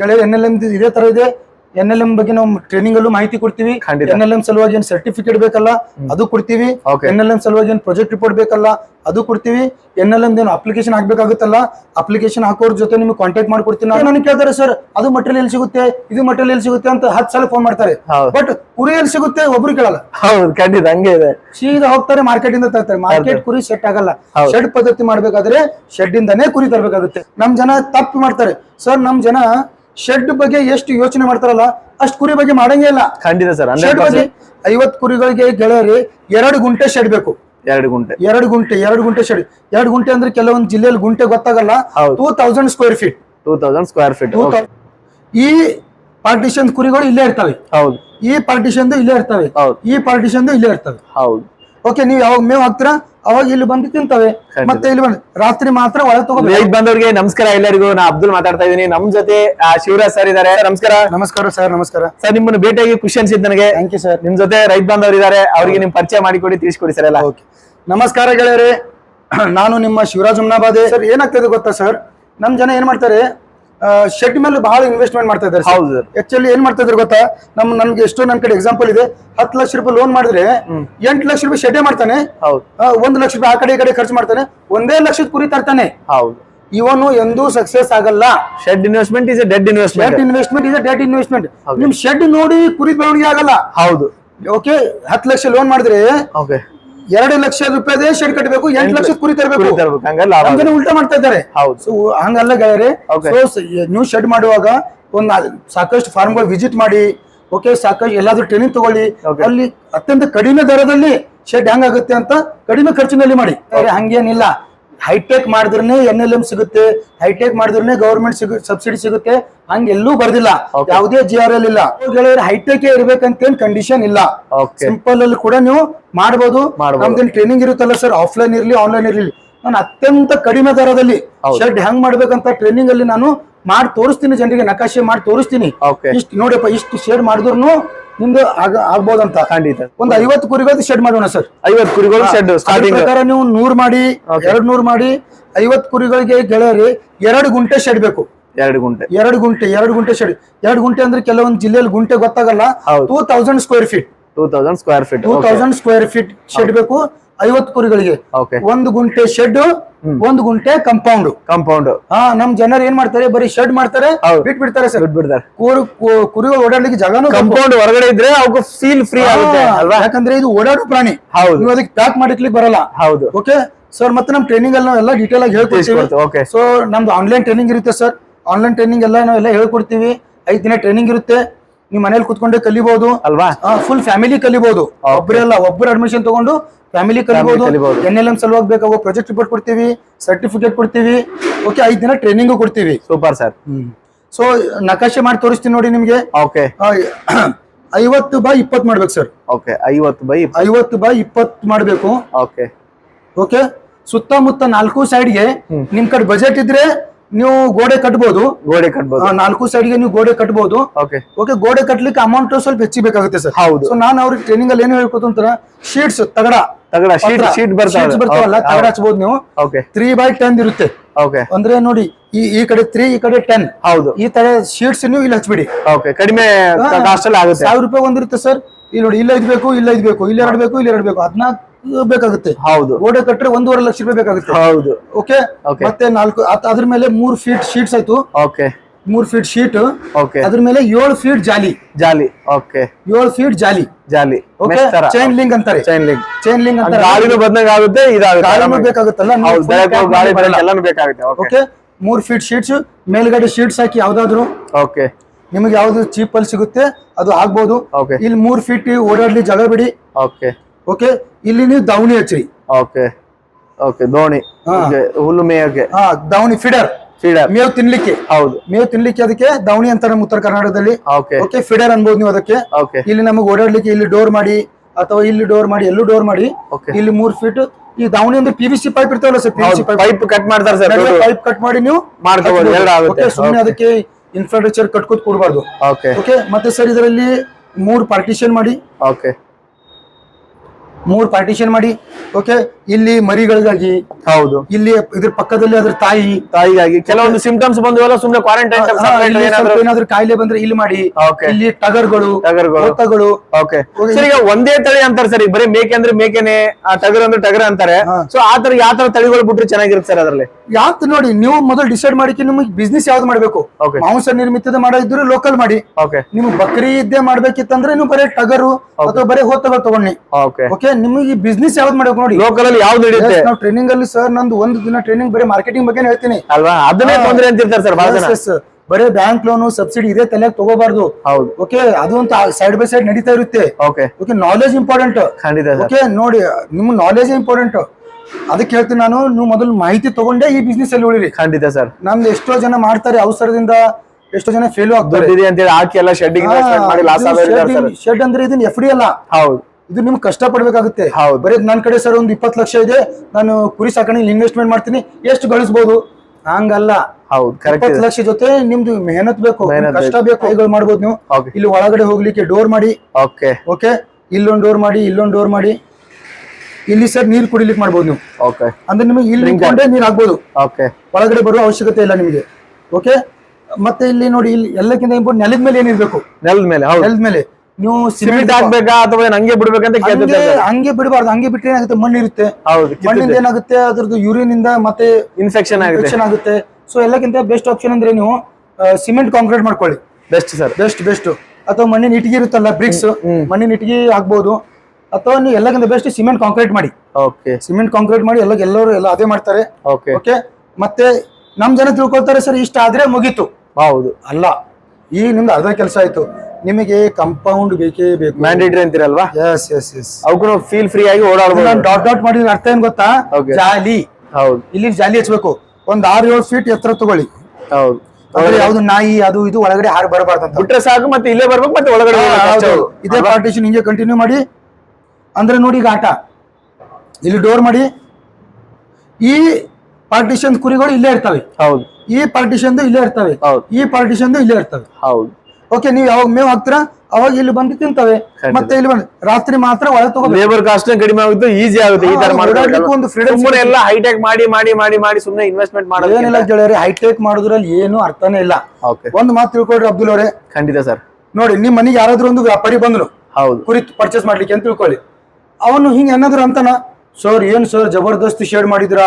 ಗೆಳೆಯರು N L M ಇದೇ ತರ ಇದೆ. ಎನ್ ಎಲ್ ಎಂ ಬಗ್ಗೆ ನಾವು ಟ್ರೈನಿಂಗ್ ಅಲ್ಲೂ ಮಾಹಿತಿ ಕೊಡ್ತೀವಿ. ಎನ್ ಎಲ್ ಎಂ ಸಲುವಾಗಿ ಏನ್ ಸರ್ಟಿಫಿಕೇಟ್ ಬೇಕಲ್ಲ ಅದು ಕೊಡ್ತೀವಿ. ಎನ್ ಎಲ್ ಎಂ ಸಲುವಾಗಿ ಏನ್ ಪ್ರಾಜೆಕ್ಟ್ ರಿಪೋರ್ಟ್ ಬೇಕಲ್ಲ ಅದು ಕೊಡ್ತೀವಿ. ಎನ್ ಎಲ್ ಎಂ ಏನು ಅಪ್ಲಿಕೇಶನ್ ಹಾಕ್ಬೇಕಾಗುತ್ತಲ್ಲ ಅಪ್ಲಿಕೇಶನ್ ಹಾಕೋರ್ ಜೊತೆ ನಿಮ್ಗೆ ಕಾಂಟ್ಯಾಕ್ಟ್ ಮಾಡ್ಕೊಡ್ತೀನಿ ನಾನು ನನಗೆ ಕೇಳ್ತಾರೆ ಸರ್ ಅದು ಮಟೀರಿಯಲ್ ಎಲ್ಲಿ ಸಿಗುತ್ತೆ? ಇದು ಮಟೀರಿಯಲ್ ಎಲ್ಲಿ ಸಿಗುತ್ತೆ? ಅಂತ ಹತ್ತು ಸಲ ಫೋನ್ ಮಾಡ್ತಾರೆ. ಬಟ್ ಕುರಿ ಎಲ್ಲಿ ಸಿಗುತ್ತೆ? ಒಬ್ರು ಕೇಳಲ್ಲ. ಹೌದು ಖಂಡಿತ ಹಂಗೆ ಇದೆ. ಸೀದಾ ಹೋಗ್ತಾರೆ ಮಾರ್ಕೆಟ್ ಇಂದ ತರ್ತಾರೆ. ಮಾರ್ಕೆಟ್ ಕುರಿ ಸೆಟ್ ಆಗಲ್ಲ. ಶೆಡ್ ಪದ್ಧತಿ ಮಾಡ್ಬೇಕಾದ್ರೆ ಶೆಡ್ ಇಂದಾನೇ ಕುರಿ ತರಬೇಕಾಗುತ್ತೆ. ನಮ್ ಜನ ತಪ್ಪು ಮಾಡ್ತಾರೆ. ಸರ್ ನಮ್ ಜನ ಶೆಡ್ ಬಗ್ಗೆ ಎಷ್ಟು ಯೋಚನೆ ಮಾಡ್ತಾರಲ್ಲ ಅಷ್ಟು ಕುರಿ ಬಗ್ಗೆ ಮಾಡಂಗೇ ಇಲ್ಲ. ಖಂಡಿತ ಸರ್ ಹಂಡ್ರೆಡ್ ಶೆಡ್ ಬಗ್ಗೆ ಐವತ್ ಕುರಿಗಳಿಗೆ ಗೆಳೆಯರಿ ಎರಡು ಗುಂಟೆ ಶೆಡ್ ಬೇಕು. ಎರಡು ಗುಂಟೆ. ಎರಡು ಗುಂಟೆ ಎರಡು ಗುಂಟೆ ಶೆಡ್ ಎರಡು ಗುಂಟೆ ಅಂದ್ರೆ ಕೆಲವೊಂದು ಜಿಲ್ಲೆಯಲ್ಲಿ ಗುಂಟೆ ಗೊತ್ತಾಗಲ್ಲ. Two thousand square feet two thousand square feet ಈ ಪಾರ್ಟಿಷನ್ ಕುರಿಗಳು ಇಲ್ಲೇ ಇರ್ತವೆ. ಹೌದು. ಈ ಪಾರ್ಟಿಷನ್ ಇಲ್ಲೇ ಇರ್ತವೆ. ಹೌದು. ಈ ಪಾರ್ಟಿಷನ್ ಇಲ್ಲೇ ಇರ್ತವೆ. ಹೌದು. ಓಕೆ ನೀವು ಯಾವಾಗ ಮೇವ್ ಹಾಕ್ತೀರಾ? ಅವಾಗ ಇಲ್ಲಿ ಬಂದು ತಿಂತವೆ. ಮತ್ತೆ ಇಲ್ಲಿ ಬಂದು ರಾತ್ರಿ ಮಾತ್ರ ಒಳಗೆ ತಗೋಬೇಕು. ಲೈಟ್ ಬಂದವರಿಗೆ ನಮಸ್ಕಾರ ಎಲ್ಲರಿಗೂ. ನಾ ಅಬ್ದುಲ್ ಮಾತಾಡ್ತಾ ಇದೀನಿ ನಮ್ ಜೊತೆ ಆ, ಶಿವರಾಜ್ ಸರ್ ಇದಾರೆ. ನಮಸ್ಕಾರ. ನಮಸ್ಕಾರ ಸರ್ ನಮಸ್ಕಾರ. ಸರ್ ನಿಮ್ಮನ್ನ ಭೇಟಿಯಾಗಿ ಖುಷಿ ಅನ್ಸಿದ್ ನನಗೆ. ಥ್ಯಾಂಕ್ ಯು ಸರ್ ನಿಮ್ ಜೊತೆ ರೈತ ಬಾಂಧವರು ಇದಾರೆ. ಅವರಿಗೆ ನಿಮ್ ಪರಿಚಯ ಮಾಡಿಕೊಡಿ ತಿಳಿಸ್ಕೊಡಿ ಸರ್ ಎಲ್ಲ. ಓಕೆ ನಮಸ್ಕಾರ ಗೆಳೆಯರೇ. ನಾನು ನಿಮ್ಮ ಶಿವರಾಜ್ ಉಮ್ನಾಬಾದೆ. ಸರ್ ಏನಾಗ್ತದೆ ಗೊತ್ತಾ ಸರ್? ನಮ್ ಜನ ಏನ್ ಮಾಡ್ತಾರೆ? ಶೆಡ್ ಮೇಲೆ ಬಹಳ ಇನ್ವೆಸ್ಟ್ಮೆಂಟ್ ಮಾಡ್ತಾ ಇದ್ದಾರೆ ಹೌದು ಆಕ್ಚುಲಿ ಏನ್ ಮಾಡ್ತಾ ಇದ್ದಾರೆ ಗೊತ್ತಾ? ನಮ್ ನಮ್ಗೆ ಎಷ್ಟೋ ನನ್ ಕಡೆ ಎಕ್ಸಾಂಪಲ್ ಇದೆ. ಹತ್ತು ಲಕ್ಷ ರೂಪಾಯಿ ಲೋನ್ ಮಾಡಿದ್ರೆ ಎಂಟು ಲಕ್ಷ ರೂಪಾಯಿ ಶೆಡ್ಡೆ ಮಾಡ್ತಾನೆ. ಒಂದು ಲಕ್ಷ ರೂಪಾಯಿ ಆ ಕಡೆ ಈ ಕಡೆ ಖರ್ಚು ಮಾಡ್ತಾನೆ. ಒಂದೇ ಲಕ್ಷದ ಕುರಿ ತರ್ತಾನೆ. ಹೌದು. ಇವನು ಎಂದೂ ಸಕ್ಸಸ್ ಆಗಲ್ಲ. Shed investment is a dead investment investment is dead investment ನಿಮ್ ಶೆಡ್ ನೋಡಿ ಕುರಿ ಬೆಳವಣಿಗೆ ಆಗಲ್ಲ. ಹೌದು. ಓಕೆ ಹತ್ತು ಲಕ್ಷ ಲೋನ್ ಮಾಡಿದ್ರೆ ಓಕೆ ಎರಡು ಲಕ್ಷ ರೂಪಾಯಿ ಶೆಡ್ ಕಟ್ಟಬೇಕು ಎಂಟು ಲಕ್ಷ ಕುರಿ ತರಬೇಕು. ಹಂಗಲ್ಲ ಉಲ್ಟಾ ಮಾಡ್ತಾ ಇದ್ದಾರೆ. ಹೌದು. ಸೊ ಹಂಗಲ್ಲ ಗೆಳೆಯರೆ. ಸೊ ನೀವು ಶೆಡ್ ಮಾಡುವಾಗ ಒಂದ್ ಸಾಕಷ್ಟು ಫಾರ್ಮ್ಗಳು ವಿಸಿಟ್ ಮಾಡಿ ಓಕೆ ಸಾಕಷ್ಟು ಎಲ್ಲಾದ್ರೂ ಟ್ರೈನಿಂಗ್ ತಗೊಳ್ಳಿ. ಅಲ್ಲಿ ಅತ್ಯಂತ ಕಡಿಮೆ ದರದಲ್ಲಿ ಶೆಡ್ ಹೆಂಗಾಗುತ್ತೆ ಅಂತ ಕಡಿಮೆ ಖರ್ಚಿನಲ್ಲಿ ಮಾಡಿ. ಹಂಗೇನಿಲ್ಲ. ಹೈಟೆಕ್ ಮಾಡಿದ್ರೆ ಎನ್ ಎಲ್ ಎಂ ಸಿಗುತ್ತೆ ಹೈಟೆಕ್ ಮಾಡಿದ್ರೆ ಗವರ್ಮೆಂಟ್ ಸಿಗ ಸಬ್ಸಿಡಿ ಸಿಗುತ್ತೆ. ಹಂಗ ಎಲ್ಲೂ ಬರ್ದಿಲ್ಲ. ಯಾವುದೇ ಜಿ ಆರ್ ಎಲ್ ಇಲ್ಲ. ಗೆಳೆಯರು ಹೈಟೆಕ್ ಇರ್ಬೇಕಂತ ಏನ್ ಕಂಡೀಷನ್ ಇಲ್ಲ. ಸಿಂಪಲ್ ಅಲ್ಲಿ ಕೂಡ ನೀವು ಮಾಡಬಹುದು ಮಾಡ್ಬೋದು. ನಮ್ದೇನ್ ಟ್ರೈನಿಂಗ್ ಇರುತ್ತಲ್ಲ ಸರ್ ಆಫ್ಲೈನ್ ಇರ್ಲಿ ಆನ್ಲೈನ್ ಇರ್ಲಿ. ನಾನು ಅತ್ಯಂತ ಕಡಿಮೆ ದರದಲ್ಲಿ. ಶೆಡ್ ಹೆಂಗ್ ಮಾಡ್ಬೇಕಂತ ಟ್ರೈನಿಂಗ್ ಅಲ್ಲಿ ನಾನು ಮಾಡಿ ತೋರಿಸ್ತೀನಿ ಜನರಿಗೆ ನಕಾಶೆ ಮಾಡಿ ತೋರಿಸ್ತೀನಿ. ಇಷ್ಟು ನೋಡಿಯಪ್ಪ ಇಷ್ಟು ಶೇಡ್ ಮಾಡಿದ್ರು ನಿಮ್ದು ಆಗ ಆಗ್ಬೋದಂತ. ಖಂಡಿತ. ಒಂದ್ ಐವತ್ತು ಕುರಿಗಳು ಶೆಡ್ ಮಾಡೋಣ ಸರ್ ಐವತ್ತು ಕುರಿಗಳು ಶೆಡ್ ಪ್ರಕಾರ ನೀವು ನೂರ್ ಮಾಡಿ. ಎರಡ್ ನೂರ್ ಮಾಡಿ ಐವತ್ ಕುರಿಗಳಿಗೆ ಗೆಳೆಯರಿ ಎರಡು ಗುಂಟೆ ಶೆಡ್ ಬೇಕು. ಎರಡು ಗುಂಟೆ. ಎರಡು ಗುಂಟೆ ಎರಡು ಗುಂಟೆ ಶೆಡ್ ಎರಡು ಗುಂಟೆ ಅಂದ್ರೆ ಕೆಲವೊಂದು ಜಿಲ್ಲೆಯಲ್ಲಿ ಗುಂಟೆ ಗೊತ್ತಾಗಲ್ಲ. Two thousand square feet two thousand square feet two thousand square feet shed ಬೇಕು. ಐವತ್ತು ಕುರಿಗಳಿಗೆ. ಓಕೆ ಒಂದು ಗುಂಟೆ ಶೆಡ್ ಒಂದು ಗುಂಟೆ ಕಂಪೌಂಡ್ ಕಾಂಪೌಂಡ್ ಹಾ ನಮ್ ಜನರು ಏನ್ ಮಾಡ್ತಾರೆ? ಬರೀ ಶೆಡ್ ಮಾಡ್ತಾರೆ. ಬಿಟ್ ಬಿಡ್ತಾರೆ ಸರ್. ಬಿಟ್ಬಿಡ್ತಾರೆ. ಕುರಿ ಕು- ಕುರಿಗಳು ಓಡಾಡ್ಲಿಕ್ಕೆ ಜಾಗನೂ. ಕಾಂಪೌಂಡ್ ಹೊರಗಡೆ ಇದ್ರೆ ಅವ್ಕು ಫೀಲ್ ಫ್ರೀ ಆಗುತ್ತೆ ಅಲ್ವಾ? ಯಾಕಂದ್ರೆ ಇದು ಓಡಾಡೋ ಪ್ರಾಣಿ. ಹೌದು. ನೀವು ಅದಕ್ಕೆ ಪ್ಯಾಕ್ ಮಾಡಿಕ್ಲಿಕ್ಕೆ ಬರಲ್ಲ. ಹೌದು. ಓಕೆ ಸರ್ ಮತ್ತೆ ನಮ್ ಟ್ರೈನಿಂಗ್ ಅಲ್ಲಿ ನಾವೆಲ್ಲ ಡೀಟೇಲ್ ಆಗಿ ಹೇಳ್ಕೊಡ್ತೀವಿ. okay. ಸೊ ನಮ್ದು ಆನ್ಲೈನ್ ಟ್ರೈನಿಂಗ್ ಇರುತ್ತೆ ಸರ್. ಆನ್ಲೈನ್ ಟ್ರೈನಿಂಗ್ ಎಲ್ಲ ನಾವೆಲ್ಲ ಹೇಳ್ಕೊಡ್ತೀವಿ. ಐದ್ ದಿನ ಟ್ರೈನಿಂಗ್ ಇರುತ್ತೆ. ನೀವು ಮನೇಲಿ ಕುತ್ಕೊಂಡೇ ಕಲಿಬಹುದು ಅಲ್ವಾ? ಫುಲ್ ಫ್ಯಾಮಿಲಿ ಕಲಿಬಹುದು ಒಬ್ಬರಲ್ಲ ಒಬ್ಬರು ಅಡ್ಮಿಷನ್ ತಗೊಂಡು ಫ್ಯಾಮಿಲಿ ಕಲಿಬಹುದು. ಎನ್ ಎಲ್ ಎಂ ಸಲುವಾಗಿ ಬೇಕಾಗೋ ಪ್ರಾಜೆಕ್ಟ್ ರಿಪೋರ್ಟ್ ಕೊಡ್ತೀವಿ ಸರ್ಟಿಫಿಕೇಟ್ ಕೊಡ್ತೀವಿ. ಓಕೆ ಐದು ದಿನ ಟ್ರೈನಿಂಗು ಕೊಡ್ತೀವಿ. ಸೂಪರ್ ಸರ್ ಸೊ ನಕಾಶೆ ಮಾಡಿ ತೋರಿಸ್ತೀನಿ ನೋಡಿ ನಿಮ್ಗೆ. ಓಕೆ ಐವತ್ತು ಬೈ ಇಪ್ಪತ್ತು ಮಾಡ್ಬೇಕು ಸರ್ ಓಕೆ ಐವತ್ತು ಬೈ ಐವತ್ತು ಬೈ ಇಪ್ಪತ್ತು ಮಾಡ್ಬೇಕು. ಓಕೆ ಓಕೆ ಸುತ್ತಮುತ್ತ ನಾಲ್ಕು ಸೈಡ್ಗೆ ನಿಮ್ ಕಡೆ ಬಜೆಟ್ ಇದ್ರೆ ನೀವು ಗೋಡೆ ಕಟ್ಬಹುದು ಗೋಡೆ ಕಟ್ಬಹುದು ನಾಲ್ಕು ಸೈಡ್ಗೆ ನೀವು ಗೋಡೆ ಕಟ್ಬಹುದು ಓಕೆ ಓಕೆ ಗೋಡೆ ಕಟ್ಲಿಕ್ಕೆ ಅಮೌಂಟ್ ಸ್ವಲ್ಪ ಹೆಚ್ಚಿ ಬೇಕಾಗುತ್ತೆ ಸರ್. ಹೌದು. ಸೊ ನಾನು ಅವ್ರಿಗೆ ಟ್ರೈನಿಂಗ್ ಅಲ್ಲಿ ಏನು ಹೇಳ್ಕೊತಂತರ ಶೀಟ್ಸ್ ತಗಡ. ತಗಡ ಶೀಟ್ ಶೀಟ್ ಬರ್ತಾವಲ್ಲ. ತಗಡ ನೀವು. ಓಕೆ ತ್ರೀ ಬೈ ಟೆನ್ ಇರುತ್ತೆ. ಓಕೆ ಅಂದ್ರೆ ನೋಡಿ ಈ ಈ ಕಡೆ ತ್ರೀ ಈ ಕಡೆ ಟೆನ್ ಹೌದು. ಈ ತರ ಶೀಟ್ಸ್ ನೀವು ಇಲ್ಲಿ ಹಚ್ಬಿಡಿ. ಓಕೆ ಕಡಿಮೆ ಕಾಸ್ಟ್ ಅಲ್ಲಿ ಆಗುತ್ತೆ. ಸಾವಿರ ರೂಪಾಯಿ ಒಂದಿರುತ್ತೆ ಸರ್. ಇಲ್ಲಿ ನೋಡಿ ಇಲ್ಲ ಇದ್ಬೇಕು ಇಲ್ಲ ಇದ್ಬೇಕು ಇಲ್ಲಿ ಎರಡ್ಬೇಕು ಇಲ್ಲಿ ಎರಡ್ಬೇಕು ಹದಿನಾಲ್ಕು ಬೇಕಾಗುತ್ತೆ. ಹೌದು. ಗೋಡೆ ಕಟ್ಟರೆ ಒಂದೂವರೆ ಲಕ್ಷ ರೂಪಾಯಿ ಬೇಕಾಗುತ್ತೆ. ಹೌದು. ಓಕೆ. ಮತ್ತೆ ನಾಲ್ಕು ಅದ್ರ ಮೇಲೆ ಮೂರ್ ಫೀಟ್ ಶೀಟ್ಸ್ ಆಯ್ತು. ಓಕೆ ಮೂರ್ ಫೀಟ್ ಶೀಟ್ ಓಕೆ ಅದ್ರ ಮೇಲೆ ಏಳು ಫೀಟ್ ಜಾಲಿ. ಜಾಲಿ. ಓಕೆ ಏಳು ಫೀಟ್ ಜಾಲಿ. ಜಾಲಿ. ಓಕೆ ಚೈನ್ ಲಿಂಕ್ ಅಂತಾರೆ. ಚೈನ್ ಲಿಂಕ್ ಚೈನ್ ಲಿಂಕ್ ಅಂತಾರೆ. ಗಾಳಿನೂ ಬಂದಂಗ ಆಗುತ್ತೆ ಇದಾಗುತ್ತೆ. ಗಾಳಿನೂ ಬೇಕಾಗುತ್ತಲ್ಲ? ಗಾಳಿ. ಎಲ್ಲಾನು ಬೇಕಾಗುತ್ತೆ. ಓಕೆ ಮೂರ್ ಫೀಟ್ ಶೀಟ್ಸ್ ಮೇಲ್ಗಡೆ ಶೀಟ್ಸ್ ಹಾಕಿ ಯಾವ್ದಾದ್ರು. ಓಕೆ ನಿಮಗೆ ಯಾವ್ದು ಚೀಪ್ ಅಲ್ಲಿ ಸಿಗುತ್ತೆ ಅದು ಆಗ್ಬಹುದು. ಇಲ್ಲಿ ಮೂರ್ ಫೀಟ್ ಓಡಾಡ್ಲಿ ಜಾಗ ಬಿಡಿ. ಓಕೆ ಓಕೆ ಇಲ್ಲಿ ನೀವು ದವಣಿ ಹಚ್ಚಿರಿ. ಓಕೆ ಓಕೆ ದೋಣಿ. ಹುಲ್ಲು ಮೇಯಕ್ಕೆ. ಹಾ ದವಣಿ ಫಿಡರ್. ಫೀಡರ್ ಮೇವು ತಿನ್ಲಿಕ್ಕೆ. ಹೌದು. ಮೇವು ತಿನ್ಲಿಕ್ಕೆ ಅದಕ್ಕೆ ದವಣಿ ಅಂತಾರೆ ನಮ್ಮ ಉತ್ತರ ಕರ್ನಾಟಕದಲ್ಲಿ. ಓಕೆ ಓಕೆ ಫಿಡರ್ ಅನ್ಬೋದು ನೀವು ಅದಕ್ಕೆ. ಇಲ್ಲಿ ನಮಗೆ ಓಡಾಡ್ಲಿಕ್ಕೆ ಇಲ್ಲಿ ಡೋರ್ ಮಾಡಿ ಅಥವಾ ಇಲ್ಲಿ ಡೋರ್ ಮಾಡಿ ಎಲ್ಲೂ ಡೋರ್ ಮಾಡಿ. ಇಲ್ಲಿ ಮೂರ್ ಫೀಟ್ ಈ ದಾವಣಿ ಅಂದ್ರೆ ಪಿ ವಿ ಸಿ ಪೈಪ್ ಇರ್ತಾವಲ್ಲ sir P V C pipe cut ಮಾಡ್ತಾರೆ ಸರ್ ಪೈಪ್ ಕಟ್ ಮಾಡಿ ನೀವು ಆಗುತ್ತೆ. ಸುಮ್ಮನೆ ಅದಕ್ಕೆ ಇನ್ಫ್ರಾಸ್ಟ್ರಕ್ಚರ್ ಕಟ್ಕೋತ್ ಕೊಡಬಾರ್ದು ಓಕೆ ಓಕೆ ಮತ್ತೆ ಸರ್ ಇದರಲ್ಲಿ ಮೂರು ಪಾರ್ಟಿಷನ್ ಮಾಡಿ. ಓಕೆ ಮೂರ್ ಪಾರ್ಟಿಷನ್ ಮಾಡಿ ಓಕೆ ಇಲ್ಲಿ ಮರಿಗಳಿಗಾಗಿ ಹೌದು. ಇಲ್ಲಿ ಇದ್ರ ಪಕ್ಕದಲ್ಲಿ ಅದ್ರ ತಾಯಿ ತಾಯಿಗಾಗಿ ಕೆಲವೊಂದು ಸಿಂಪ್ಟಮ್ಸ್ ಬಂದ್ವಲ್ಲ ಸುಮ್ನೆ ಕ್ವಾರಂಟೈನ್ ಏನಾದ್ರು ಕಾಯಿಲೆ ಬಂದ್ರೆ ಇಲ್ಲಿ ಮಾಡಿ. ಇಲ್ಲಿ ಟಗರ್ಗಳು ಟಗರ್ಗಳು. ಓಕೆ ಸರ್ ಈಗ ಒಂದೇ ತಳಿ ಅಂತಾರೆ ಸರ್ ಈಗ ಬರೀ ಮೇಕೆ ಅಂದ್ರೆ ಮೇಕೆನೆ ಆ ಟಗರ್ ಅಂದ್ರೆ ಟಗರ್ ಅಂತಾರೆ. ಸೊ ಆ ತರ ಯಾವ ತರ ತಳಿಗಳು ಬಿಟ್ರೆ ಚೆನ್ನಾಗಿರುತ್ತೆ ಸರ್ ಅದ್ರಲ್ಲಿ? ಯಾಕೆ ನೋಡಿ ನೀವು ಮೊದಲು ಡಿಸೈಡ್ ಮಾಡಿಕ್ಕೆ ನಿಮಗೆ ಬಿಸ್ನೆಸ್ ಯಾವ್ದು ಮಾಡ್ಬೇಕು. ಮಾಂಸ ನಿರ್ಮಿತದ ಮಾಡೋದಿದ್ರೆ ಲೋಕಲ್ ಮಾಡಿ. ಓಕೆ ನಿಮ್ಗೆ ಬಕ್ರಿ ಇದ್ದೇ ಮಾಡ್ಬೇಕಿತ್ತಂದ್ರೆ ನೀವು ಬರೀ ಟಗರು ಅಥವಾ ಬರೀ ಹೋತಗಳು ತಗೊಂಡಿ ಓಕೆ ಓಕೆ ನಿಮಗೆ ಬಿಸ್ನೆಸ್ ಯಾವ್ದು ಮಾಡಬೇಕು ನೋಡಿ. ಲೋಕಲ್ ಅಲ್ಲಿ ಯಾವ್ದು ನಡೆಯುತ್ತೆ? ನಾವು ಟ್ರೈನಿಂಗ್ ಅಲ್ಲಿ ಸರ್ ನಂದು ಒಂದು ದಿನ ಟ್ರೈನಿಂಗ್ ಬರೀ ಮಾರ್ಕೆಟಿಂಗ್ ಬಗ್ಗೆ ಹೇಳ್ತೀನಿ. ಅಲ್ವಾ? ಅದನ್ನೇ ತೊಂದ್ರೆ ಅಂತಿರ್ತಾರೆ ಸರ್ ಬಹಳ ಜನ. ಬರೀ ಬ್ಯಾಂಕ್ ಲೋನು ಸಬ್ಸಿಡಿ ಇದೇ ತಲೆಗೆ ತಗೋಬಾರ್ದು. ಹೌದು. ಓಕೆ ಅದು ಅಂತ ಸೈಡ್ ಬೈ ಸೈಡ್ ನಡೀತಾ ಇರುತ್ತೆ. ಓಕೆ ಓಕೆ ನಾಲೆಜ್ ಇಂಪಾರ್ಟೆಂಟ್ ಖಂಡಿತ ಓಕೆ ನೋಡಿ ನಿಮ್ಮ ನಾಲೆಜ್ ಇಂಪಾರ್ಟೆಂಟ್ ಅದಕ್ಕೆ ಹೇಳ್ತೀನಿ ನಾನು ನೀವು ಮೊದಲು ಮಾಹಿತಿ ತಗೊಂಡೇ ಈ ಬಿಸ್ನೆಸ್ ಅಲ್ಲಿ ಉಳಿರಿ. ಖಂಡಿತ ಸರ್ ನಮ್ದು ಎಷ್ಟೋ ಜನ ಮಾಡ್ತಾರೆ ಅವಸರದಿಂದ ಎಷ್ಟೋ ಜನ ಫೇಲ್ ಆಗ್ತಾರೆ. ಅಂತ ಹೇಳಿ ಹಾಕಿ ಎಲ್ಲ ಶೆಡ್ ಶೆಡ್ ಅಂದ್ರೆ ಇದನ್ನ ಎಫ್ ಡಿ ಅಲ್ಲ. ಹೌದು. ಇದು ನಿಮ್ಗೆ ಕಷ್ಟ ಪಡ್ಬೇಕಾಗುತ್ತೆ ಹೌದು. ಬರೀ ನನ್ನ ಕಡೆ ಸರ್ ಒಂದು ಇಪ್ಪತ್ತು ಲಕ್ಷ ಇದೆ ನಾನು ಕುರಿ ಸಾಕಣೆ ಇನ್ವೆಸ್ಟ್ಮೆಂಟ್ ಮಾಡ್ತೀನಿ ಎಷ್ಟು ಗಳಿಸಬಹುದು ಹಂಗಲ್ಲ. ಹೌದು ಕರೆಕ್ಟ್ ಲಕ್ಷ ಜೊತೆ ನಿಮ್ದು ಮೆಹನತ್ ಬೇಕು ಕಷ್ಟ ಬೇಕು. ಕೈಗಳು ಮಾಡ್ಬೋದು ನೀವು. ಇಲ್ಲಿ ಒಳಗಡೆ ಹೋಗ್ಲಿಕ್ಕೆ ಡೋರ್ ಮಾಡಿ. ಓಕೆ ಓಕೆ ಇಲ್ಲೊಂದು ಡೋರ್ ಮಾಡಿ ಇಲ್ಲೊಂದು ಡೋರ್ ಮಾಡಿ. ಇಲ್ಲಿ ಸರ್ ನೀರು ಕುಡಿಲಿಕ್ಕೆ ಮಾಡ್ಬೋದು ನೀವು. ಓಕೆ ಅಂದ್ರೆ ನಿಮಗೆ ಇಲ್ಲಿ ನಿಂತ್ಕೊಂಡೇ ನೀರು ಹಾಕ್ಬೋದು. ಓಕೆ ಒಳಗಡೆ ಬರುವ ಅವಶ್ಯಕತೆ ಇಲ್ಲ ನಿಮಗೆ. ಓಕೆ ಮತ್ತೆ ಇಲ್ಲಿ ನೋಡಿ ಇಲ್ಲಿ ಎಲ್ಲಕ್ಕಿಂತ ಇಂಪಾರ್ಟೆಂಟ್ ನೆಲದ ಮೇಲೆ ಏನಿರ್ಬೇಕು ನೆಲದ ಮೇಲೆ ಹೌದು. ನೆಲದ ಮೇಲೆ. ನೀವು ಸಿಮೆಂಟ್ ಹಾಕ್ಬೇಕಾ ಅಥವಾ ಹಂಗೆ ಬಿಡ್ಬೇಕಂತ ಕೇಳ್ತಿದ್ದೆ ಹಂಗೆ ಬಿಡಬಾರ್ದು ಹಂಗೆ ಬಿಟ್ರೆ ಏನಾಗುತ್ತೆ? ಮಣ್ಣು ಇರುತ್ತೆ. ಹೌದು ಮಣ್ಣಿಂದ ಏನಾಗುತ್ತೆ? ಅದ್ರದ್ದು ಯೂರಿನ್ ಇಂದ ಮತ್ತೆ ಇನ್ಫೆಕ್ಷನ್ ಆಗುತ್ತೆ. ಇನ್ಫೆಕ್ಷನ್ ಆಗುತ್ತೆ. ಸೊ ಎಲ್ಲಕ್ಕಿಂತ ಬೆಸ್ಟ್ ಆಪ್ಷನ್ ಅಂದ್ರೆ ನೀವು ಸಿಮೆಂಟ್ ಕಾಂಕ್ರೀಟ್ ಮಾಡ್ಕೊಳ್ಳಿ. ಬೆಸ್ಟ್ ಸರ್ ಬೆಸ್ಟ್ ಬೆಸ್ಟ್ ಅಥವಾ ಮಣ್ಣಿನ ಇಟ್ಟಿಗೆ ಇರುತ್ತಲ್ಲ ಬ್ರಿಕ್ಸ್ ಮಣ್ಣಿನ ಇಟ್ಟಿಗೆ ಆಗ್ಬಹುದು ಅಥವಾ ನೀವು ಎಲ್ಲಕ್ಕಿಂತ ಬೆಸ್ಟ್ ಸಿಮೆಂಟ್ ಕಾಂಕ್ರೀಟ್ ಮಾಡಿ. ಓಕೆ ಸಿಮೆಂಟ್ ಕಾಂಕ್ರೀಟ್ ಮಾಡಿ ಎಲ್ಲ ಎಲ್ಲರೂ ಎಲ್ಲ ಅದೇ ಮಾಡ್ತಾರೆ. ಓಕೆ ಓಕೆ ಮತ್ತೆ ನಮ್ ಜನ ತಿಳ್ಕೊಳ್ತಾರೆ ಸರ್ ಇಷ್ಟ ಆದ್ರೆ ಮುಗೀತು. ಹೌದು. ಅಲ್ಲ ಈ ನಿಮ್ದು ಅರ್ಧ ಕೆಲಸ ಆಯ್ತು. ನಿಮಗೆ ಕಂಪೌಂಡ್ ಬೇಕೇ ಬೇಕು. ಮ್ಯಾಂಡೇಟರಿ ಅಂತೀರಲ್ವಾ? ಎಸ್ ಎಸ್ ಎಸ್ ಅವಕ್ಕೂ ಫೀಲ್ ಫ್ರೀ ಆಗಿ ಓಡಾಡಬಹುದು ಡಾಟ್ ಡಾಟ್ ಮಾಡಿದ್ರೆ ಅರ್ಥ ಏನ್ ಗೊತ್ತಾ. ಜಾಲಿ. ಹೌದು. ಇಲ್ಲಿ ಜಾಲಿ ಹಚ್ಬೇಕು. ಒಂದ್ ಆರು ಏಳು ಫೀಟ್ ಎತ್ತರ ತಗೊಳ್ಳಿ. ಹೌದು. ಯಾವ್ದು ನಾಯಿ ಅದು ಇದು ಒಳಗಡೆ ಹಾರು ಬರಬಾರ್ದು ಅಂತ. ಬಿಟ್ಟರೆ ಸಾಕು ಮತ್ತೆ ಇಲ್ಲೇ ಬರ್ಬೇಕು ಮತ್ತೆ ಒಳಗಡೆ ಇದೇ ಪಾರ್ಟಿಷನ್ ಹಿಂಗೆ ಕಂಟಿನ್ಯೂ ಮಾಡಿ. ಅಂದ್ರೆ ನೋಡಿ ಈಗ ಆಟ. ಇಲ್ಲಿ ಡೋರ್ ಮಾಡಿ. ಈ ಪಾರ್ಟಿಷನ್ ಕುರಿಗಳು ಇಲ್ಲೇ ಇರ್ತವೆ. ಹೌದು. ಈ ಪಾರ್ಟಿಷನ್ ಇಲ್ಲೇ ಇರ್ತವೆ. ಹೌದು. ಈ ಪಾರ್ಟಿಷನ್ ಇಲ್ಲೇ ಇರ್ತವೆ. ಹೌದು. ಓಕೆ ನೀವು ಯಾವಾಗ ಮೇವ್ ಹಾಕ್ತೀರಾ? ಅವಾಗ ಇಲ್ಲಿ ಬಂದು ತಿಂತವೆ. ಮತ್ತೆ ಇಲ್ಲಿ ಬಂದು ರಾತ್ರಿ ಮಾತ್ರ ಒಳಗೆ ತಗೋಬೇಕು. ಲೇಬರ್ ಕಾಸ್ಟ್ ಕಡಿಮೆ ಆಗುತ್ತೆ ಈಸಿ ಆಗುತ್ತೆ ಈ ತರ ಒಂದು ಸುಮ್ಮನೆ ಎಲ್ಲ ಹೈಟೆಕ್ ಮಾಡಿ ಮಾಡಿ ಮಾಡಿ ಮಾಡಿ ಸುಮ್ಮನೆ ಇನ್ವೆಸ್ಟ್ಮೆಂಟ್ ಮಾಡೋದು ಏನಿಲ್ಲ ಗೆಳೆಯರಿ ಹೈಟೆಕ್ ಮಾಡೋದ್ರಲ್ಲಿ ಏನು ಅರ್ಥನೇ ಇಲ್ಲ. ಒಂದು ಮಾತು ತಿಳ್ಕೊಳ್ರಿ ಅಬ್ದುಲ್ ಅವರೇ. ಖಂಡಿತ ಸರ್ ನೋಡಿ ನಿಮ್ ಮನೆಗೆ ಯಾರಾದ್ರೂ ಒಂದು ವ್ಯಾಪಾರಿ ಬಂದ್ರು ಹೌದು. ಕುರಿತು ಪರ್ಚೇಸ್ ಮಾಡ್ಲಿಕ್ಕೆ ಅಂತ ತಿಳ್ಕೊಳ್ಳಿ. ಅವನು ಹಿಂಗ ಏನಾದ್ರು ಅಂತಾನ ಸರ್ ಏನ್ ಸರ್ ಜಬರ್ದಸ್ತ್ ಶೇರ್ ಮಾಡಿದ್ರಾ?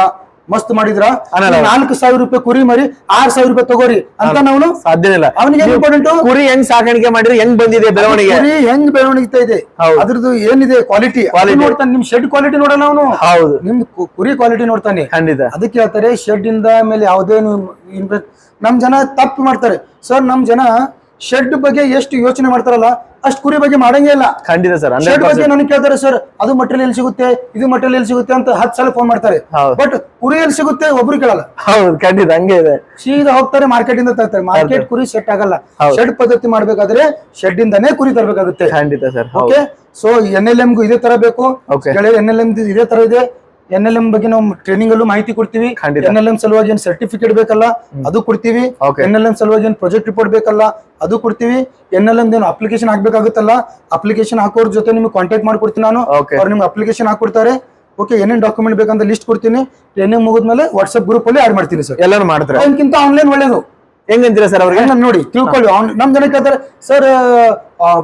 ಮಸ್ತ್ ಮಾಡಿದ್ರ. ನಾಲ್ಕು ಸಾವಿರ ರೂಪಾಯಿ ಕುರಿ ಮರಿ ಆರ್ ಸಾವಿರ ರೂಪಾಯಿ ತಗೋರಿ ಅಂತ ನಾವು ಸಾಧ್ಯ ಇಲ್ಲ. ಅವನಿಗೆ ಇಂಪಾರ್ಟೆಂಟ್ ಕುರಿ ಹೆಂಗ್ ಸಾಕಾಣಿಕೆ ಮಾಡಿದ್ರೆ ಹೆಂಗ್ ಬಂದಿದೆ ಬೆಳವಣಿಗೆ? ಕುರಿ ಹೆಂಗ್ ಬೆಳವಣಿಗೆ ಇದೆ. ಅದ್ರದ್ದು ಏನಿದೆ ಕ್ವಾಲಿಟಿ ನೋಡ್ತಾನೆ ನಿಮ್ ಶೆಡ್ ಕ್ವಾಲಿಟಿ ನೋಡಲ್ಲ ಅವನು? ಹೌದು. ನಿಮ್ ಕುರಿ ಕ್ವಾಲಿಟಿ ನೋಡ್ತಾನೆ. ಖಂಡಿತ. ಅದಕ್ಕೆ ಹೇಳ್ತಾರೆ ಶೆಡ್ ಇಂದ ಮೇಲೆ ಯಾವುದೇನು ಇನ್ವೆಸ್ಟ್ ನಮ್ ಜನ ತಪ್ಪು ಮಾಡ್ತಾರೆ. ಸರ್ ನಮ್ ಜನ ಶೆಡ್ ಬಗ್ಗೆ ಎಷ್ಟು ಯೋಚನೆ ಮಾಡ್ತಾರಲ್ಲ ಅಷ್ಟು ಕುರಿ ಬಗ್ಗೆ ಮಾಡಂಗೇ ಇಲ್ಲ. ಖಂಡಿತ ಸರ್ ಶೆಡ್ ಬಗ್ಗೆ ನನಗೆ ಕೇಳ್ತಾರೆ ಸರ್ ಅದು ಮಟೀರಿಯಲ್ ಸಿಗುತ್ತೆ ಇದು ಮಟೀರಿಯಲ್ ಸಿಗುತ್ತೆ ಅಂತ ಹತ್ತು ಸಲ ಫೋನ್ ಮಾಡ್ತಾರೆ. ಬಟ್ ಕುರಿ ಎಲ್ಲಿ ಸಿಗುತ್ತೆ ಒಬ್ರು ಕೇಳಲ್ಲ. ಹೌದು ಖಂಡಿತ ಹಂಗೆ ಇದೆ. ಸೀದಾ ಹೋಗ್ತಾರೆ ಮಾರ್ಕೆಟ್ ಇಂದ ತರ್ತಾರೆ. ಮಾರ್ಕೆಟ್ ಕುರಿ ಸೆಟ್ ಆಗಲ್ಲ. ಶೆಡ್ ಪದ್ಧತಿ ಮಾಡ್ಬೇಕಾದ್ರೆ ಶೆಡ್ ಇಂದಾನೇ ಕುರಿ ತರಬೇಕಾಗುತ್ತೆ. ಖಂಡಿತ sir okay so N L M ಇದೇ ತರ ಬೇಕು. ಎನ್ ಎಲ್ ಎಂ ಇದೇ ತರ ಇದೆ. ಎನ್ ಎಲ್ ಎಂ ಬಗ್ಗೆ ನಾವು ಟ್ರೈನಿಂಗ್ ಅಲ್ಲೂ ಮಾಹಿತಿ ಕೊಡ್ತೀವಿ. ಎನ್ ಎಲ್ ಎಂ ಸಲುವಾಗಿ ಏನ್ ಸರ್ಟಿಫಿಕೇಟ್ ಬೇಕಲ್ಲ ಅದು ಕೊಡ್ತೀವಿ. ಎನ್ ಎಲ್ ಎಂ ಸಲುವಾಗಿ ಏನ್ ಪ್ರಾಜೆಕ್ಟ್ ರಿಪೋರ್ಟ್ ಬೇಕಲ್ಲ ಅದು ಕೊಡ್ತೀವಿ. ಎನ್ ಎಲ್ ಎಂ ಏನು ಅಪ್ಲಿಕೇಶನ್ ಹಾಕ್ಬೇಕಾಗುತ್ತಲ್ಲ ಅಪ್ಲಿಕೇಶನ್ ಹಾಕೋರ್ ಜೊತೆ ನಿಮ್ಗೆ ಕಾಂಟ್ಯಾಕ್ಟ್ ಮಾಡ್ಕೊಡ್ತೀನಿ ನಾನು. ಅವ್ರು ನಿಮ್ಗೆ ಅಪ್ಲಿಕೇಶನ್ ಹಾಕೊಡ್ತಾರೆ. ಓಕೆ ಏನೇನ್ ಡಾಕ್ಯುಮೆಂಟ್ ಬೇಕಂತ ಲಿಸ್ಟ್ ಕೊಡ್ತೀನಿ. ಟ್ರೈನಿಂಗ್ ಮುಗಿದ್ಮೇಲೆ ವಾಟ್ಸ್ಆಪ್ ಗ್ರೂಪ್ ಅಲ್ಲಿ ಆಡ್ ಮಾಡ್ತೀನಿ ಸರ್. ಎಲ್ಲಾನು ಮಾಡ್ತಾರೆ? ಅದಕ್ಕಿಂತ ಆನ್ಲೈನ್ ಒಳ್ಳೇದು. ಹೆಂಗಂತೀರಾ ಸರ್ ಅವ್ರಿಗೆ? ನೋಡಿ ತಿಳ್ಕೊಳ್ಳಿ ನಮ್ ಜನ ಕೇಳ್ತಾರೆ ಸರ್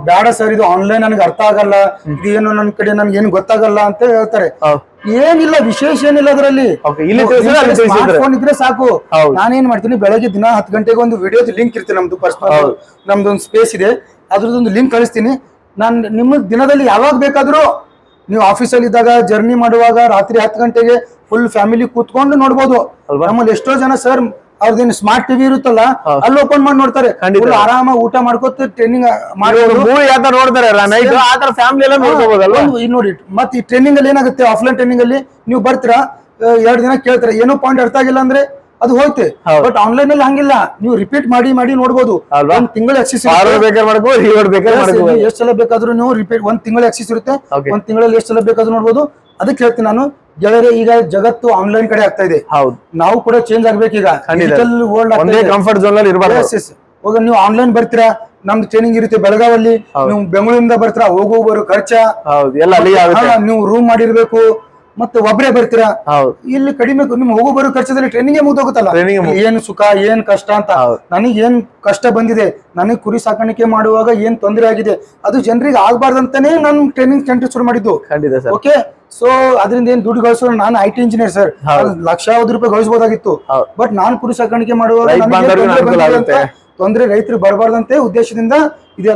ಬೇಡ ಸರ್ ಇದು ಆನ್ಲೈನ್ ನನಗೆ ಅರ್ಥ ಆಗಲ್ಲ ಏನು ನನ್ನ ಕಡೆ ನನ್ಗೆ ಏನು ಗೊತ್ತಾಗಲ್ಲ ಅಂತ ಹೇಳ್ತಾರೆ. ಏನಿಲ್ಲ ವಿಶೇಷ ಏನಿಲ್ಲ ಅದರಲ್ಲಿ. ಫೋನ್ ಇದ್ರೆ ಸಾಕು. ನಾನೇನ್ ಮಾಡ್ತೀನಿ ಬೆಳಗ್ಗೆ ದಿನ ಹತ್ತು ಗಂಟೆಗೆ ಒಂದು ವಿಡಿಯೋದ ಲಿಂಕ್ ಇರ್ತೀನಿ ನಮ್ದು ಪರ್ಸನಲ್. ನಮ್ದು ಒಂದು ಸ್ಪೇಸ್ ಇದೆ. ಅದ್ರದ್ದೊಂದು ಲಿಂಕ್ ಕಳಿಸ್ತೀನಿ. ನಾನು ನಿಮ್ಮ ದಿನದಲ್ಲಿ ಯಾವಾಗ ಬೇಕಾದ್ರೂ ನೀವು ಆಫೀಸಲ್ಲಿ ಇದ್ದಾಗ ಜರ್ನಿ ಮಾಡುವಾಗ ರಾತ್ರಿ ಹತ್ತು ಗಂಟೆಗೆ ಫುಲ್ ಫ್ಯಾಮಿಲಿ ಕೂತ್ಕೊಂಡು ನೋಡ್ಬೋದು? ನಮ್ಮಲ್ಲಿ ಎಷ್ಟೋ ಜನ ಸರ್ ಅವ್ರದ್ದೇನು ಸ್ಮಾರ್ಟ್ ಟಿವಿ ಇರುತ್ತಲ್ಲ. ಅಲ್ಲಿ ಓಪನ್ ಮಾಡಿ ನೋಡ್ತಾರೆ. ಆರಾಮಾಗಿ ಊಟ ಮಾಡ್ಕೊತ ಟ್ರೈನಿಂಗ್ ನೋಡ್ತಾರೆ ನೋಡಿ ಮತ್ತೆ ಈ ಟ್ರೈನಿಂಗ್ ಅಲ್ಲಿ ಏನಾಗುತ್ತೆ ಆಫ್ಲೈನ್ ಟ್ರೈನಿಂಗ್ ಅಲ್ಲಿ ನೀವು ಬರ್ತೀರಾ ಎರಡು ದಿನ ಕೇಳ್ತಾರೆ ಏನೋ ಪಾಯಿಂಟ್ ಅರ್ಥ ಆಗಿಲ್ಲ ಅಂದ್ರೆ ಅದು ಹೋಯ್ತೆ. ಬಟ್ ಆನ್ಲೈನ್ ಅಲ್ಲಿ ಹಂಗಿಲ್ಲ ನೀವು ರಿಪೀಟ್ ಮಾಡಿ ಮಾಡಿ ನೋಡ್ಬೋದು. ಅಲ್ವಾ? ಒಂದ್ ತಿಂಗಳ ಎಕ್ಸಸ್ ಎಷ್ಟು ಸಲ ಬೇಕಾದ್ರೂ ನೀವು ರಿಪೀಟ್ ಒಂದ್ ತಿಂಗಳ ಎಕ್ಸಸ್ ಇರುತ್ತೆ. ಒಂದ್ ತಿಂಗಳಲ್ಲಿ ಎಷ್ಟು ಸಲ ಬೇಕಾದ್ರೂ ನೋಡ್ಬೋದು. ಅದಕ್ಕೆ ಹೇಳ್ತೀನಿ ನಾನು ಗೆಳೆಯರೆ ಈಗ ಜಗತ್ತು ಆನ್ಲೈನ್ ಕಡೆ ಆಗ್ತಾ ಇದೆ. ಹೌದು. ನಾವು ಕೂಡ ಚೇಂಜ್ ಆಗ್ಬೇಕೀಗ ಈಗ. ಡಿಜಿಟಲ್ ವರ್ಲ್ಡ್ ಒಂದೇ ಕಂಫರ್ಟ್ ಝೋನ್ ಅಲ್ಲಿ ಇರಬಾರ್ದು. ನೀವು ಆನ್ಲೈನ್ ಬರ್ತೀರಾ? ನಮ್ದು ಟ್ರೈನಿಂಗ್ ಇರುತ್ತೆ ಬೆಳಗಾವಲ್ಲಿ. ನೀವು ಬೆಂಗಳೂರಿಂದ ಬರ್ತೀರಾ? ಹೋಗೋ ಬರೋ ಖರ್ಚ. ನೀವು ರೂಮ್ ಮಾಡಿರ್ಬೇಕು. ಮತ್ತೆ ಒಬ್ಬರೇ ಬರ್ತೀರಾ? ಹೌದು. ಇಲ್ಲಿ ಕಡಿಮೆ ನಿಮ್ ಹೋಗೋ ಬರೋ ಖರ್ಚದಲ್ಲಿ ಟ್ರೈನಿಂಗ್ ಮುಗ್ದೋಗುತ್ತಲ್ಲ ಏನ್ ಸುಖ ಏನ್ ಕಷ್ಟ ಅಂತ. ನನಗೆ ಏನ್ ಕಷ್ಟ ಬಂದಿದೆ? ನನಗೆ ಕುರಿ ಸಾಕಾಣಿಕೆ ಮಾಡುವಾಗ ಏನ್ ತೊಂದರೆ ಆಗಿದೆ? ಅದು ಜನರಿಗೆ ಆಗ್ಬಾರ್ದಂತಾನೆ ನಾನು ಟ್ರೈನಿಂಗ್ ಸೆಂಟರ್ ಶುರು ಮಾಡಿದ್ದು. ಖಂಡಿತ ಸರ್. ಓಕೆ ಸೊ ಅದರಿಂದ ಏನ್ ದುಡ್ಡು ಗಳಿಸೋ ನಾನು ಐ ಟಿ ಇಂಜಿನಿಯರ್ ಸರ್ ಲಕ್ಷಾವಧಿ ರೂಪಾಯಿ ಗಳಿಸಬಹುದಾಗಿತ್ತು. ಬಟ್ ನಾನು ಕುರಿ ಸಾಕಾಣಿಕೆ ಮಾಡುವಾಗ. ತೊಂದ್ರೆ ರೈತರು ಬರಬಾರ್ದಂತೆ ಉದ್ದೇಶದಿಂದ ಇದೆಲ್ಲ